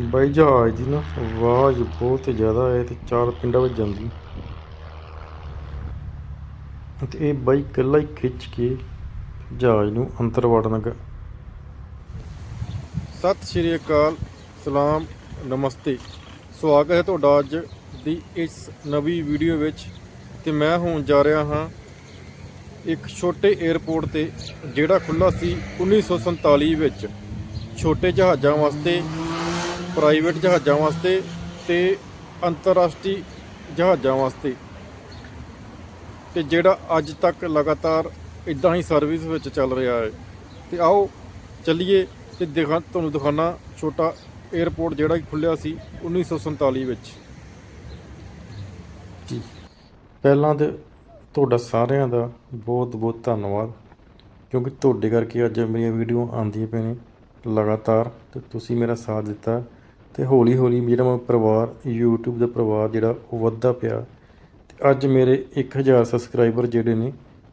ਬਾਈ ਜਹਾਜ਼ ਦੀ ਨਾ ਆਵਾਜ਼ ਬਹੁਤ ਜ਼ਿਆਦਾ ਹੈ ਤੇ ਚਾਰ ਪਿੰਡਾਂ ਵਿੱਚ ਜਾਂਦੀ। ਤੇ ਇਹ ਬਾਈ ਇਕੱਲਾ ਹੀ ਖਿੱਚ ਕੇ ਜਹਾਜ਼ ਨੂੰ ਅੰਦਰ ਵੜਨ ਲੱਗਾ। ਸਤਿ ਸ਼੍ਰੀ ਅਕਾਲ, ਸਲਾਮ, ਨਮਸਤੇ। ਸਵਾਗਤ ਹੈ ਤੁਹਾਡਾ ਅੱਜ ਦੀ ਇਸ ਨਵੀਂ ਵੀਡੀਓ ਵਿੱਚ। ਤੇ ਮੈਂ ਹੁਣ ਜਾ ਰਿਹਾ ਹਾਂ ਇੱਕ ਛੋਟੇ 에ਅਰਪੋਰਟ ਤੇ, ਜਿਹੜਾ ਖੁੱਲਾ ਸੀ 1947 ਵਿੱਚ। ਛੋਟੇ ਜਹਾਜ਼ਾਂ ਵਾਸਤੇ ਪ੍ਰਾਈਵੇਟ ਜਹਾਜ਼ਾਂ ਵਾਸਤੇ ਤੇ ਅੰਤਰਰਾਸ਼ਟਰੀ ਜਹਾਜ਼ਾਂ ਵਾਸਤੇ। ਤੇ ਜਿਹੜਾ ਅੱਜ ਤੱਕ ਲਗਾਤਾਰ ਇਦਾਂ ਹੀ ਸਰਵਿਸ ਵਿੱਚ ਚੱਲ ਰਿਹਾ ਹੈ। ਤੇ ਆਓ ਚੱਲੀਏ ਤੇ ਦਿਖਾ ਤੁਹਾਨੂੰ ਦਿਖਾਣਾ ਛੋਟਾ 에ਅਰਪੋਰਟ ਜਿਹੜਾ ਕਿ ਖੁੱਲਿਆ ਸੀ 1947 ਵਿੱਚ। ਪਹਿਲਾਂ ਤੇ ਤੁਹਾਡਾ ਸਾਰਿਆਂ ਦਾ ਬਹੁਤ ਬਹੁਤ ਧੰਨਵਾਦ, ਕਿਉਂਕਿ ਤੁਹਾਡੇ ਕਰਕੇ ਅੱਜ ਮੇਰੀਆਂ ਵੀਡੀਓ ਆਉਂਦੀਆਂ ਪਈਆਂ ਨੇ ਲਗਾਤਾਰ, ਤੇ ਤੁਸੀਂ ਮੇਰਾ ਸਾਥ ਦਿੱਤਾ। ਤੇ ਹੌਲੀ ਹੌਲੀ ਜਿਹੜਾ ਮੇਰਾ ਪਰਿਵਾਰ, YouTube ਦਾ ਪਰਿਵਾਰ ਜਿਹੜਾ ਉਹ ਵੱਧਦਾ ਪਿਆ ਤੇ ਅੱਜ ਮੇਰੇ 1000 ਸਬਸਕ੍ਰਾਈਬਰ ਜਿਹੜੇ ਨੇ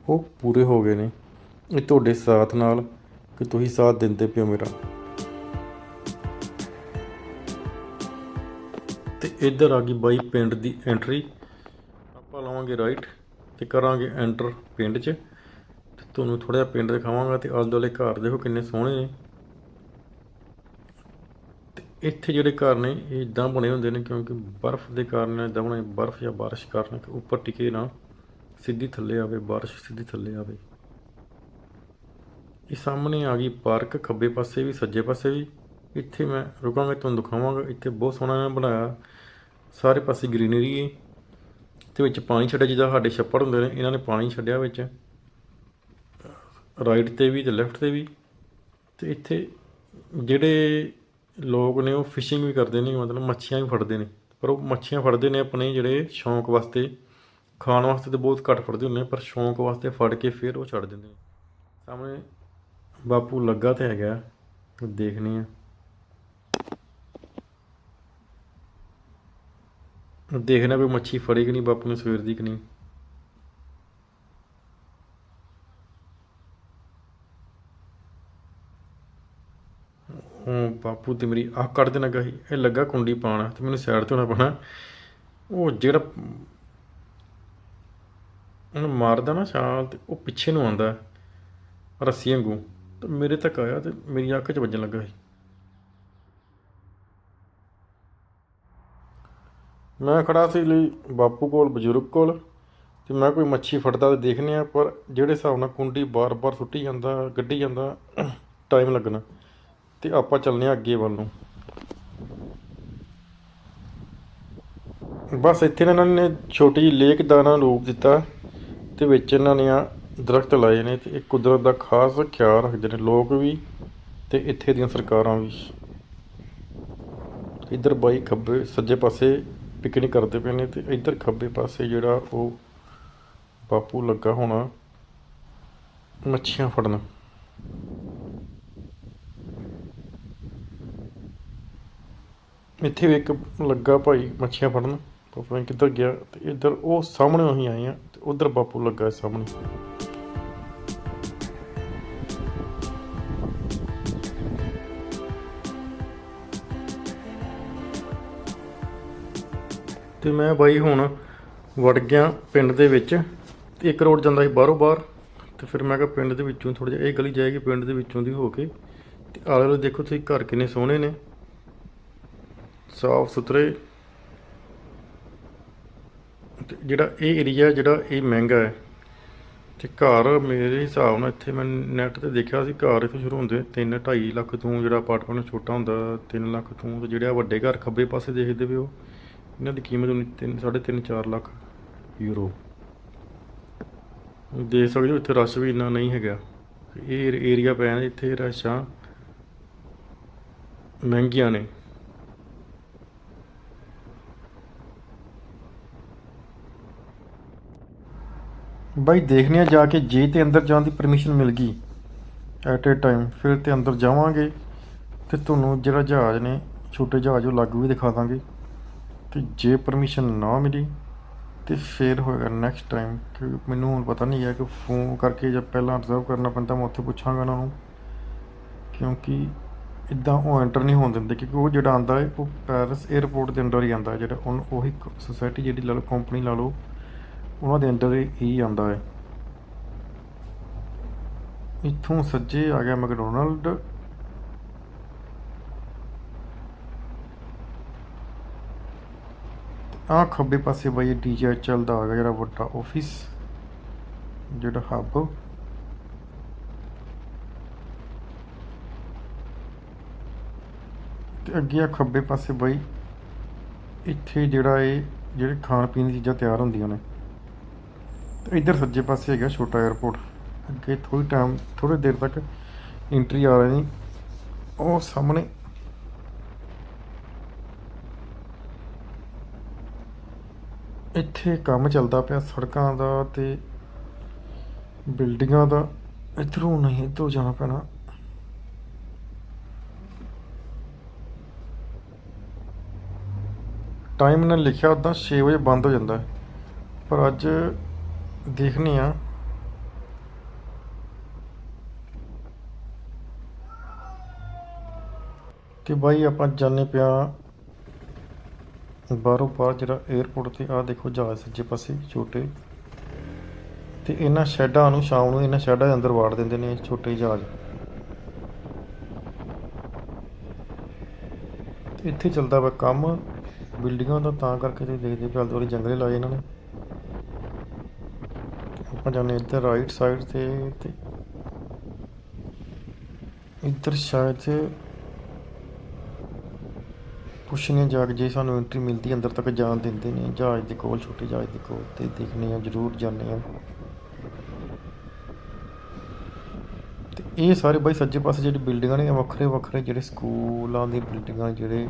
ਉਹ ਪੂਰੇ ਹੋ ਗਏ ਨੇ। ਇਹ ਤੁਹਾਡੇ ਸਾਥ ਨਾਲ ਕਿ ਤੁਸੀਂ ਸਾਥ ਦਿੰਦੇ ਪਿਓ ਮੇਰਾ। ਤੇ ਇੱਧਰ ਆ ਗਈ ਬਾਈ ਪਿੰਡ ਦੀ ਐਂਟਰੀ ਆਪਾਂ ਲਾਵਾਂਗੇ ਰਾਈਟ ਤੇ ਕਰਾਂਗੇ ਐਂਟਰ ਪਿੰਡ 'ਚ। ਤੇ ਤੁਹਾਨੂੰ ਥੋੜਾ ਜਿਹਾ ਪਿੰਡ ਦਿਖਾਵਾਂਗਾ ਤੇ ਆਲੇ ਦੁਆਲੇ ਘਰ ਦੇਖੋ ਕਿੰਨੇ ਸੋਹਣੇ ਨੇ। ਇੱਥੇ ਜਿਹੜੇ ਘਰ ਨੇ ਇਹ ਇਦਾਂ ਬਣੇ ਹੁੰਦੇ ਨੇ, ਕਿਉਂਕਿ ਬਰਫ਼ ਦੇ ਕਾਰਨ ਇਦਾਂ ਬਣੇ, ਬਰਫ਼ ਜਾਂ ਬਾਰਿਸ਼ ਕਾਰਨ ਕਿ ਉੱਪਰ ਟਿਕੇ ਨਾ, ਸਿੱਧੀ ਥੱਲੇ ਆਵੇ, ਬਾਰਿਸ਼ ਸਿੱਧੀ ਥੱਲੇ ਆਵੇ। ਇਹ ਸਾਹਮਣੇ ਆ ਗਈ ਪਾਰਕ, ਖੱਬੇ ਪਾਸੇ ਵੀ, ਸੱਜੇ ਪਾਸੇ ਵੀ। ਇੱਥੇ ਮੈਂ ਰੁਕਾਂਗਾ ਤੁਹਾਨੂੰ ਦਿਖਾਵਾਂਗਾ, ਇੱਥੇ ਬਹੁਤ ਸੋਹਣਾ ਇਹਨਾਂ ਬਣਾਇਆ। ਸਾਰੇ ਪਾਸੇ ਗ੍ਰੀਨਰੀ ਹੈ ਤੇ ਵਿੱਚ ਪਾਣੀ ਛੱਡਿਆ ਜਿਹਦਾ ਸਾਡੇ ਛੱਪੜ ਹੁੰਦੇ ਨੇ, ਇਹਨਾਂ ਨੇ ਪਾਣੀ ਛੱਡਿਆ ਵਿੱਚ। ਰਾਈਟ ਤੇ ਵੀ ਤੇ ਲੈਫਟ ਤੇ ਵੀ। ਤੇ ਇੱਥੇ ਜਿਹੜੇ ਲੋਕ ਨੇ ਉਹ ਫਿਸ਼ਿੰਗ ਵੀ ਕਰਦੇ ਨੇ, ਮਤਲਬ ਮੱਛੀਆਂ ਵੀ ਫੜਦੇ ਨੇ। ਪਰ ਉਹ ਮੱਛੀਆਂ ਫੜਦੇ ਨੇ ਆਪਣੇ ਜਿਹੜੇ ਸ਼ੌਂਕ ਵਾਸਤੇ, ਖਾਣ ਵਾਸਤੇ ਤਾਂ ਬਹੁਤ ਘੱਟ ਫੜਦੇ ਹੁੰਦੇ ਪਰ ਸ਼ੌਂਕ ਵਾਸਤੇ ਫੜ ਕੇ ਫਿਰ ਉਹ ਛੱਡ ਦਿੰਦੇ ਨੇ। ਸਾਹਮਣੇ ਬਾਪੂ ਲੱਗਾ ਤੇ ਹੈਗਾ ਦੇਖਨੇ ਆ ਦੇਖਣਾ ਵੀ ਮੱਛੀ ਫੜੀ ਕਿ ਨਹੀਂ, ਬਾਪੂ ਨੇ ਸਵੇਰ ਦੀ ਕਿ ਨਹੀਂ ਉਹ ਬਾਪੂ ਤੇ ਮੇਰੀ ਅੱਖ ਕੱਢ ਦੇਣਾ ਗਈ ਇਹ ਲੱਗਾ ਕੁੰਡੀ ਪਾਉਣਾ, ਤੇ ਮੈਨੂੰ ਸਾਈਡ ਤੇ ਹੋਣਾ ਪੈਣਾ ਉਹ ਜਿਹੜਾ ਉਹਨੂੰ ਮਾਰਦਾ ਨਾ ਛਾਲ ਤੇ ਉਹ ਪਿੱਛੇ ਨੂੰ ਆਉਂਦਾ ਰੱਸੀ ਵਾਂਗੂ। ਤੇ ਮੇਰੇ ਤੱਕ ਆਇਆ ਤੇ ਮੇਰੀ ਅੱਖ 'ਚ ਵੱਜਣ ਲੱਗਾ ਸੀ। ਮੈਂ ਖੜਾ ਸੀ ਲਈ ਬਾਪੂ ਕੋਲ, ਬਜ਼ੁਰਗ ਕੋਲ, ਤੇ ਮੈਂ ਕੋਈ ਮੱਛੀ ਫੜਦਾ ਤੇ ਦੇਖਨੇ ਆ ਪਰ ਜਿਹੜੇ ਹਿਸਾਬ ਨਾਲ ਕੁੰਡੀ ਬਾਰ-ਬਾਰ ਸੁੱਟੀ ਜਾਂਦਾ, ਗੱਡੀ ਜਾਂਦਾ ਟਾਈਮ ਲੱਗਣਾ। ਤੇ ਆਪਾਂ ਚੱਲਨੇ ਆ ਅੱਗੇ ਵੱਲ ਨੂੰ। ਬਸ ਇੱਥੇ ਇਹਨਾਂ ਨੇ ਛੋਟੀ ਜਿਹੀ ਲੇਕ ਦਾ ਨਾ ਰੂਪ ਦਿੱਤਾ ਤੇ ਵਿੱਚ ਇਹਨਾਂ ਨੇ ਆ ਦਰਖਤ ਲਾਏ ਨੇ ਤੇ ਇਹ ਕੁਦਰਤ ਦਾ ਖਾਸ ਖਿਆਲ ਰੱਖਦੇ ਨੇ ਲੋਕ ਵੀ ਤੇ ਇੱਥੇ ਦੀਆਂ ਸਰਕਾਰਾਂ ਵੀ। ਇੱਧਰ ਬਾਈ ਖੱਬੇ ਸੱਜੇ ਪਾਸੇ ਪਿਕਨਿਕ ਕਰਦੇ ਪਏ ਨੇ ਤੇ ਇੱਧਰ ਖੱਬੇ ਪਾਸੇ ਜਿਹੜਾ ਉਹ ਬਾਪੂ ਲੱਗਾ ਹੋਣਾ ਮੱਛੀਆਂ ਫੜਨ। ਇੱਥੇ ਵੀ ਇੱਕ ਲੱਗਾ ਭਾਈ ਮੱਛੀਆਂ ਫੜਨ, ਪਤਾ ਨਹੀਂ ਕਿੱਧਰ ਗਿਆ ਤੇ ਇੱਧਰ ਉਹ ਸਾਹਮਣੇ ਅਸੀਂ ਆਏ ਆ ਤੇ ਉਧਰ ਬਾਪੂ ਲੱਗਾ ਸਾਹਮਣੇ। ਤੇ ਮੈਂ ਬਾਈ ਹੁਣ ਵੜ ਗਿਆ ਪਿੰਡ ਦੇ ਵਿੱਚ, ਤੇ ਇੱਕ ਰੋਡ ਜਾਂਦਾ ਸੀ ਬਾਹਰੋਂ ਬਾਹਰ, ਤੇ ਫਿਰ ਮੈਂ ਕਿਹਾ ਪਿੰਡ ਦੇ ਵਿੱਚੋਂ ਥੋੜਾ ਜਿਹਾ, ਇਹ ਗਲੀ ਜਾਏਗੀ ਪਿੰਡ ਦੇ ਵਿੱਚੋਂ ਦੀ ਹੋ ਕੇ, ਤੇ ਆਲੇ ਦੁਆਲੇ ਦੇਖੋ ਤੁਸੀਂ ਘਰ ਕਿੰਨੇ ਸੋਹਣੇ ਨੇ। ਸਾਫ਼ ਸੁਥਰੇ। ਜਿਹੜਾ ਇਹ ਏਰੀਆ ਜਿਹੜਾ ਇਹ ਮਹਿੰਗਾ ਹੈ, ਤੇ ਘਰ ਮੇਰੇ ਹਿਸਾਬ ਨਾਲ ਇੱਥੇ ਮੈਂ ਨੈਟ ਤੇ ਦੇਖਿਆ ਸੀ, ਘਰ ਇੱਥੇ ਸ਼ੁਰੂ ਹੁੰਦੇ 3 2.5 ਲੱਖ ਤੋਂ ਜਿਹੜਾ ਅਪਾਰਟਮੈਂਟ ਛੋਟਾ ਹੁੰਦਾ 3 ਲੱਖ ਤੋਂ ਤੇ ਜਿਹੜੇ ਆ ਵੱਡੇ ਘਰ ਖੱਬੇ ਪਾਸੇ ਦੇਖਦੇ ਵੀ ਇਹਨਾਂ ਦੀ ਕੀਮਤ ਹੋਣੀ 3 3.5 4 ਲੱਖ ਯੂਰੋ ਦੇਖ ਸਕਦੇ ਹੋ, ਇੱਥੇ ਰਸ਼ ਵੀ ਇੰਨਾ ਨਹੀਂ ਹੈਗਾ। ਇਹ ਏਰੀਆ ਪੈ ਨੇ, ਇੱਥੇ ਰਸ਼ਾਂ ਮਹਿੰਗੀਆਂ ਨੇ। ਬਾਈ ਦੇਖਨੇ ਆ ਜਾ ਕੇ ਜੇ ਤੇ ਅੰਦਰ ਜਾਣ ਦੀ ਪਰਮਿਸ਼ਨ ਮਿਲ ਗਈ। ਐਟ ਏ ਟਾਈਮ ਫਿਰ ਤੇ ਅੰਦਰ ਜਾਵਾਂਗੇ ਤੇ ਤੁਹਾਨੂੰ ਜਿਹੜਾ ਜਹਾਜ਼ ਨੇ, ਛੋਟੇ ਜਹਾਜ਼ ਉਹ ਲਾਗੂ ਵੀ ਦਿਖਾ ਦਾਂਗੇ। ਤੇ ਜੇ ਪਰਮਿਸ਼ਨ ਨਾ ਮਿਲੀ, ਤੇ ਫਿਰ ਹੋਏਗਾ ਨੈਕਸਟ ਟਾਈਮ ਕਿ ਮੈਨੂੰ ਹੁਣ ਪਤਾ ਨਹੀਂ ਹੈ ਕਿ ਫੋਨ ਕਰਕੇ ਜਾਂ ਪਹਿਲਾਂ ਰਿਜ਼ਰਵ ਕਰਨਾ ਪੈਂਦਾ, ਮੈਂ ਉੱਥੇ ਪੁੱਛਾਂਗਾ ਉਹਨਾਂ ਨੂੰ। ਕਿਉਂਕਿ ਇਦਾਂ ਉਹ ਐਂਟਰ ਨਹੀਂ ਹੋਣ ਦਿੰਦੇ, ਕਿਉਂਕਿ ਉਹ ਜਿਹੜਾ ਆਂਦਾ ਹੈ, ਉਹ ਪੈਰਿਸ 에ਅਰਪੋਰਟ ਦੇ ਅੰਦਰ ਹੀ ਆਂਦਾ ਹੈ, ਜਿਹੜਾ ਉਹਨ ਉਹੀ ਸੁਸਾਇਟੀ ਜਿਹੜੀ ਲਾ ਲਓ ਕੰਪਨੀ ਲਾ ਲਓ। ਉਹਨਾਂ ਦੇ ਅੰਡਰ ਹੀ ਆਉਂਦਾ ਹੈ। ਇੱਥੋਂ ਸੱਜੇ ਆ ਗਿਆ ਮੈਕਡੋਨਲਡ। ਆ ਖੱਬੇ ਪਾਸੇ ਬਾਈ ਡੀਜੇ ਚੱਲਦਾ ਆ ਗਿਆ ਜਿਹੜਾ ਵੱਡਾ ਆਫਿਸ ਜਿਹੜਾ ਹੱਬ ਤੇ ਅੱਗੇ ਆ ਖੱਬੇ ਪਾਸੇ ਬਾਈ, ਇੱਥੇ ਜਿਹੜਾ ਇਹ, ਜਿਹੜੇ ਖਾਣ ਪੀਣ ਦੀ ਚੀਜ਼ਾਂ ਤਿਆਰ ਹੁੰਦੀਆਂ ਨੇ। ਤੇ ਇੱਧਰ ਸੱਜੇ ਪਾਸੇ ਹੈਗਾ ਛੋਟਾ 에ਅਰਪੋਰਟ ਅੱਗੇ ਥੋੜੀ ਟਾਈਮ ਥੋੜੇ ਦੇਰ ਤੱਕ ਐਂਟਰੀ ਆ ਰਹੀ ਉਹ ਸਾਹਮਣੇ ਇੱਥੇ ਕੰਮ ਚੱਲਦਾ ਪਿਆ ਸੜਕਾਂ ਦਾ ਤੇ ਬਿਲਡਿੰਗਾਂ ਦਾ। ਇੱਧਰੋਂ ਨਹੀਂ, ਇੱਧਰੋਂ ਜਾਣਾ ਪੈਣਾ। ਟਾਈਮ ਨੇ ਲਿਖਿਆ ਉਦਾਂ 6 ਵਜੇ ਬੰਦ ਹੋ ਜਾਂਦਾ ਪਰ ਅੱਜ ਦੇਖਨੇ ਆ। ਤੇ ਬਾਈ ਆਪਾਂ ਜਾਣੇ ਪਿਆ ਬਾਹਰੋਂ ਬਾਹਰ ਜਿਹੜਾ 에ਅਰਪੋਰਟ ਤੇ ਆ ਦੇਖੋ ਜਹਾਜ਼ ਸੱਜੇ ਪਾਸੇ ਛੋਟੇ। ਤੇ ਇਹਨਾਂ ਸ਼ੈਡਾਂ ਨੂੰ ਸ਼ਾਮ ਨੂੰ ਇਹਨਾਂ ਸ਼ੈਡਾਂ ਦੇ ਅੰਦਰ ਵਾੜ ਦਿੰਦੇ ਨੇ ਛੋਟੇ ਜਹਾਜ਼। ਇੱਥੇ ਚੱਲਦਾ ਵਾ ਕੰਮ। ਬਿਲਡਿੰਗਾਂ ਦਾ ਤਾਂ ਕਰਕੇ ਤੁਸੀਂ ਦੇਖਦੇ ਪਏ ਆਲੇ ਜੰਗਲੇ ਲਾਏ ਇਹਨਾਂ ਨੇ। ਆਪਾਂ ਜਾਣੇ ਇੱਧਰ ਰਾਈਟ ਸਾਈਡ ਤੇ ਤੇ ਇੱਧਰ ਸ਼ਾਇਦ ਪੁੱਛਨੇ ਜਾ ਕੇ ਜੇ ਸਾਨੂੰ ਐਂਟਰੀ ਮਿਲਦੀ, ਅੰਦਰ ਤੱਕ ਜਾਣ ਦਿੰਦੇ ਨੇ, ਜਹਾਜ਼ ਦੇ ਕੋਲ, ਛੋਟੇ ਜਹਾਜ਼ ਦੇ ਕੋਲ ਤੇ ਦੇਖਨੇ ਆ, ਜ਼ਰੂਰ ਜਾਂਦੇ ਆ। ਤੇ ਇਹ ਸਾਰੇ ਬਾਈ ਸੱਜੇ ਪਾਸੇ ਜਿਹੜੀ ਬਿਲਡਿੰਗਾਂ ਨੇ ਵੱਖਰੇ ਵੱਖਰੇ ਜਿਹੜੇ ਸਕੂਲਾਂ ਦੀ ਬਿਲਡਿੰਗਾਂ ਨੇ ਜਿਹੜੇ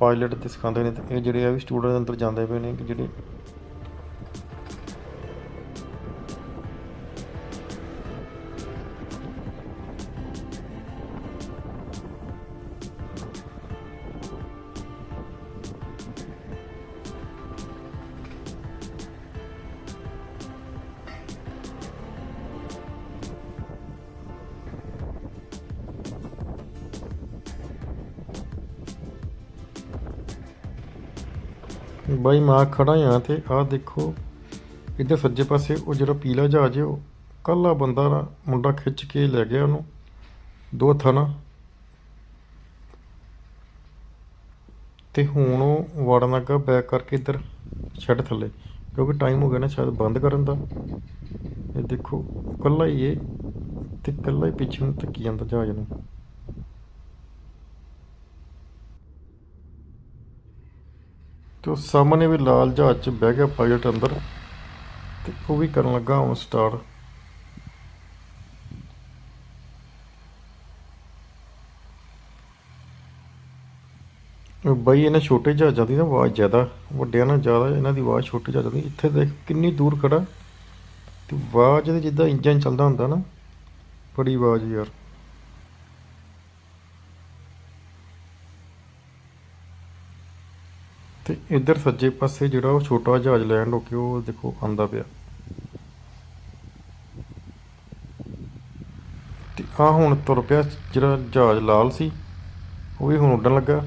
ਪਾਇਲਟ ਤੇ ਸਿਖਾਉਂਦੇ ਨੇ ਤੇ ਇਹ ਜਿਹੜੇ ਆ ਵੀ ਸਟੂਡੈਂਟ ਅੰਦਰ ਜਾਂਦੇ ਪਏ ਨੇ ਕਿ ਜਿਹੜੇ ਬਾਈ ਮੈਂ ਖੜਾ ਹਾਂ ਤੇ ਆਹ ਦੇਖੋ, ਇੱਧਰ ਸੱਜੇ ਪਾਸੇ ਉਹ ਜਿਹੜਾ ਪੀਲਾ ਜਹਾਜ਼ ਹੈ, ਉਹ ਕੱਲਾ ਬੰਦਾ ਨਾ ਮੁੰਡਾ ਖਿੱਚ ਕੇ ਲੈ ਗਿਆ ਉਹਨੂੰ, ਦੋ ਹੱਥਾਂ ਨਾਲ। ਤੇ ਹੁਣ ਉਹ ਵੜਨ ਲੱਗਾ ਬੈਕ ਕਰਕੇ ਇੱਧਰ ਛੱਡ ਥੱਲੇ, ਕਿਉਂਕਿ ਟਾਈਮ ਹੋ ਗਿਆ ਨਾ ਸ਼ਾਇਦ ਬੰਦ ਕਰਨ ਦਾ। ਇਹ ਦੇਖੋ, ਕੱਲਾ ਹੀ ਇਹ ਤੇ ਕੱਲਾ ਹੀ ਪਿੱਛੇ ਨੂੰ ਧੱਕੀ ਜਾਂਦਾ ਜਹਾਜ਼ ਨੂੰ। ਤੇ ਉਹ ਸਾਹਮਣੇ ਵੀ ਲਾਲ ਜਹਾਜ਼ 'ਚ ਬਹਿ ਗਿਆ ਪਾਇਲਟ ਅੰਦਰ ਤੇ ਉਹ ਵੀ ਕਰਨ ਲੱਗਾ ਹੁਣ ਸਟਾਰਟ ਬਈ ਇਹਨਾਂ ਛੋਟੇ ਜਹਾਜ਼ਾਂ ਦੀ ਨਾ ਆਵਾਜ਼ ਜ਼ਿਆਦਾ, ਵੱਡਿਆਂ ਨਾਲ ਜ਼ਿਆਦਾ ਇਹਨਾਂ ਦੀ ਆਵਾਜ਼ ਛੋਟੇ ਜਹਾਜ਼ਾਂ ਦੀ। ਇੱਥੇ ਦੇਖ ਕਿੰਨੀ ਦੂਰ ਖੜਾ ਤੇ ਆਵਾਜ਼ ਇਹਦੇ ਜਿੱਦਾਂ ਇੰਜਨ ਚੱਲਦਾ ਹੁੰਦਾ ਨਾ, ਬੜੀ ਆਵਾਜ਼ ਯਾਰ ਤੇ ਇੱਧਰ ਸੱਜੇ ਪਾਸੇ ਜਿਹੜਾ ਉਹ ਛੋਟਾ ਜਹਾਜ਼ ਲੈਂਡ ਹੋ ਕੇ ਉਹ ਦੇਖੋ ਆਂਦਾ ਪਿਆ। ਤੇ ਆ ਹੁਣ ਤੁਰ ਪਿਆ ਜਿਹੜਾ ਜਹਾਜ਼ ਲਾਲ ਸੀ, ਉਹ ਵੀ ਹੁਣ ਉੱਡਣ ਲੱਗਾ।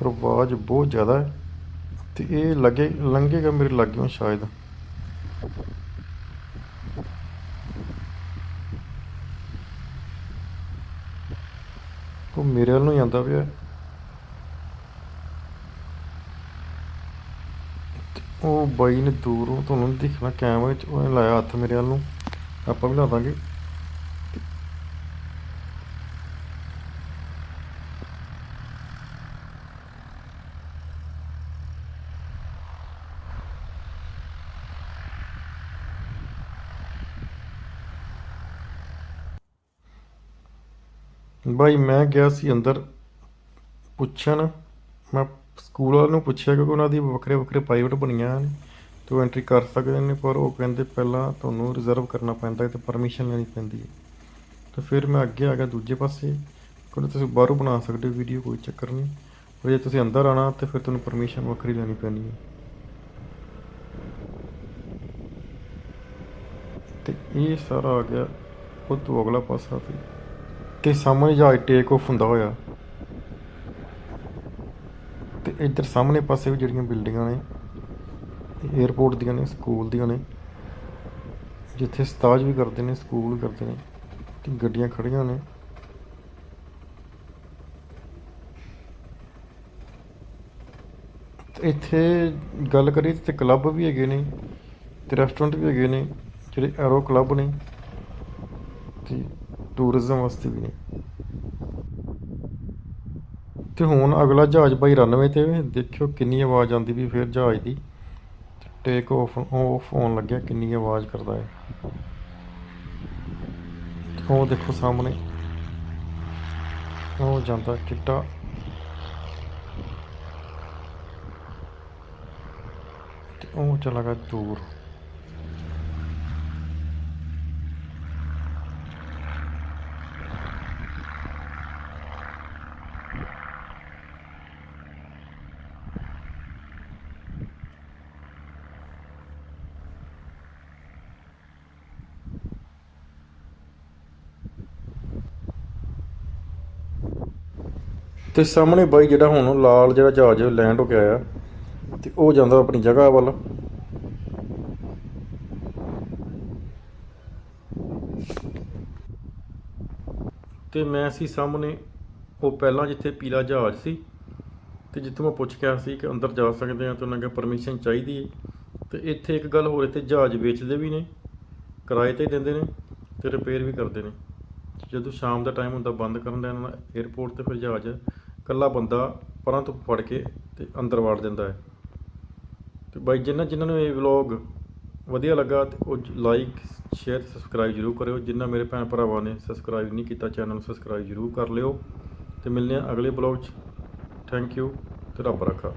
ਪਰ ਆਵਾਜ਼ ਬਹੁਤ ਜ਼ਿਆਦਾ ਹੈ। ਤੇ ਇਹ ਲੱਗੇ, ਲੰਘੇਗਾ ਮੇਰੇ ਲੱਗਿਓ ਸ਼ਾਇਦ। ਉਹ ਮੇਰੇ ਵੱਲ ਨੂੰ ਹੀ ਆਂਦਾ ਪਿਆ। ਉਹ ਬਾਈ ਨੇ ਦੂਰੋਂ ਤੁਹਾਨੂੰ ਨੀ ਦਿਖਣਾ ਕੈਮਰੇ 'ਚ ਉਹਨੇ ਲਾਇਆ ਹੱਥ ਮੇਰੇ ਵੱਲ ਨੂੰ। ਆਪਾਂ ਵੀ ਲਾ ਦਾਂਗੇ। ਬਾਈ, ਮੈਂ ਗਿਆ ਸੀ ਅੰਦਰ ਪੁੱਛਣ। ਮੈਂ ਸਕੂਲ ਵਾਲਿਆਂ ਨੂੰ ਪੁੱਛਿਆ ਕਿਉਂਕਿ ਉਹਨਾਂ ਦੀ ਵੱਖਰੇ ਵੱਖਰੇ ਪ੍ਰਾਈਵੇਟ ਬਣੀਆਂ ਨੇ ਤੇ ਉਹ ਐਂਟਰੀ ਕਰ ਸਕਦੇ ਨੇ, ਪਰ ਉਹ ਕਹਿੰਦੇ ਪਹਿਲਾਂ ਤੁਹਾਨੂੰ ਰਿਜ਼ਰਵ ਕਰਨਾ ਪੈਂਦਾ ਹੈ ਤੇ ਪਰਮਿਸ਼ਨ ਲੈਣੀ ਪੈਂਦੀ ਹੈ। ਤੇ ਫਿਰ ਮੈਂ ਅੱਗੇ ਆ ਗਿਆ ਦੂਜੇ ਪਾਸੇ। ਕਿਉਂਕਿ ਤੁਸੀਂ ਬਾਹਰੋਂ ਬਣਾ ਸਕਦੇ ਹੋ ਵੀਡੀਓ ਕੋਈ ਚੱਕਰ ਨਹੀਂ। ਪਰ ਜੇ ਤੁਸੀਂ ਅੰਦਰ ਆਣਾ ਤੇ ਫਿਰ ਤੁਹਾਨੂੰ ਪਰਮਿਸ਼ਨ ਵੱਖਰੀ ਲੈਣੀ ਪੈਣੀ ਹੈ। ਤੇ ਇਹ ਸਾਰਾ ਆ ਗਿਆ। ਉਹ ਤੋਂ ਅਗਲਾ ਪਾਸਾ ਤੇ। ਤੇ ਸਾਹਮਣੇ ਜਹਾਜ਼ ਟੇਕ ਆਫ ਹੁੰਦਾ ਹੋਇਆ। ਇੱਧਰ ਸਾਹਮਣੇ ਪਾਸੇ ਵੀ ਜਿਹੜੀਆਂ ਬਿਲਡਿੰਗਾਂ ਨੇ 에어ਪੋਰਟ ਦੀਆਂ ਨੇ, ਸਕੂਲ ਦੀਆਂ ਨੇ, ਜਿੱਥੇ ਸਤਾਜ ਵੀ ਕਰਦੇ ਨੇ, ਸਕੂਲ ਵੀ ਕਰਦੇ ਨੇ, ਤੇ ਗੱਡੀਆਂ ਖੜੀਆਂ ਨੇ। ਇੱਥੇ ਗੱਲ ਕਰੀਏ ਤੇ ਕਲੱਬ ਵੀ ਹੈਗੇ ਨੇ, ਤੇ ਰੈਸਟੋਰੈਂਟ ਵੀ ਹੈਗੇ ਨੇ, ਜਿਹੜੇ ਐਰੋ ਕਲੱਬ ਨੇ, ਤੇ ਟੂਰਿਜ਼ਮ ਵਾਸਤੇ ਵੀ ਨੇ। ਤੇ ਹੁਣ ਅਗਲਾ ਜਹਾਜ਼ ਭਾਈ 99 ਤੇ ਵੇ। ਦੇਖਿਓ ਕਿੰਨੀ ਆਵਾਜ਼ ਆਉਂਦੀ ਵੀ ਫਿਰ ਜਹਾਜ਼ ਦੀ। ਟੇਕ ਆਫ ਆਫ ਹੋਣ ਲੱਗਿਆ, ਕਿੰਨੀ ਆਵਾਜ਼ ਕਰਦਾ ਹੈ ਉਹ ਦੇਖੋ ਸਾਹਮਣੇ। ਉਹ ਜਾਂਦਾ ਚਿੱਟਾ। ਉਹ ਚਲਾ ਗਿਆ ਦੂਰ। ਤੇ ਸਾਹਮਣੇ ਬਾਈ ਜਿਹੜਾ ਹੁਣ ਲਾਲ ਜਿਹੜਾ ਜਹਾਜ਼ ਲੈਂਡ ਹੋ ਕੇ ਆਇਆ, ਤੇ ਉਹ ਜਾਂਦਾ ਆਪਣੀ ਜਗ੍ਹਾ ਵੱਲ। ਤੇ ਮੈਂ ਸੀ ਸਾਹਮਣੇ, ਉਹ ਪਹਿਲਾਂ ਜਿੱਥੇ ਪੀਲਾ ਜਹਾਜ਼ ਸੀ, ਤੇ ਜਿੱਥੋਂ ਮੈਂ ਪੁੱਛ ਗਿਆ ਸੀ ਕਿ ਅੰਦਰ ਜਾ ਸਕਦੇ ਆ ਤੇ ਉਹਨਾਂ ਕਿਹਾ ਪਰਮਿਸ਼ਨ ਚਾਹੀਦੀ ਹੈ ਤੇ ਇੱਥੇ ਇੱਕ ਗੱਲ ਹੋਰ, ਇੱਥੇ ਜਹਾਜ਼ ਵੇਚਦੇ ਵੀ ਨੇ, ਕਿਰਾਏ ਤੇ ਦਿੰਦੇ ਨੇ ਤੇ ਰਿਪੇਅਰ ਵੀ ਕਰਦੇ ਨੇ। ਜਦੋਂ ਸ਼ਾਮ ਦਾ ਟਾਈਮ ਹੁੰਦਾ, ਬੰਦ ਕਰਨ ਦਾ ਇਹਨਾਂ ਦਾ 에어ਪੋਰਟ ਤੇ ਫਿਰ ਜਹਾਜ਼ ਇਕੱਲਾ ਬੰਦਾ ਪਰਾਂ ਤੋਂ ਫੜ ਕੇ ਤੇ ਅੰਦਰ ਵਾੜ ਦਿੰਦਾ ਹੈ। ਤੇ ਬਾਈ ਜਿਨ੍ਹਾਂ ਜਿਨ੍ਹਾਂ ਨੂੰ ਇਹ ਵਲੌਗ ਵਧੀਆ ਲੱਗਾ ਤੇ ਉਹ ਲਾਈਕ ਸ਼ੇਅਰ ਸਬਸਕ੍ਰਾਈਬ ਜਰੂਰ ਕਰਿਓ। ਜਿਨ੍ਹਾਂ ਮੇਰੇ ਭੈਣ ਭਰਾਵਾਂ ਨੇ ਸਬਸਕ੍ਰਾਈਬ ਨਹੀਂ ਕੀਤਾ ਚੈਨਲ ਨੂੰ ਸਬਸਕ੍ਰਾਈਬ ਜਰੂਰ ਕਰ ਲਿਓ। ਤੇ ਮਿਲਦੇ ਹਾਂ ਅਗਲੇ ਵਲੌਗ 'ਚ। ਥੈਂਕ ਯੂ ਤੇ ਰੱਬ ਰੱਖਾ।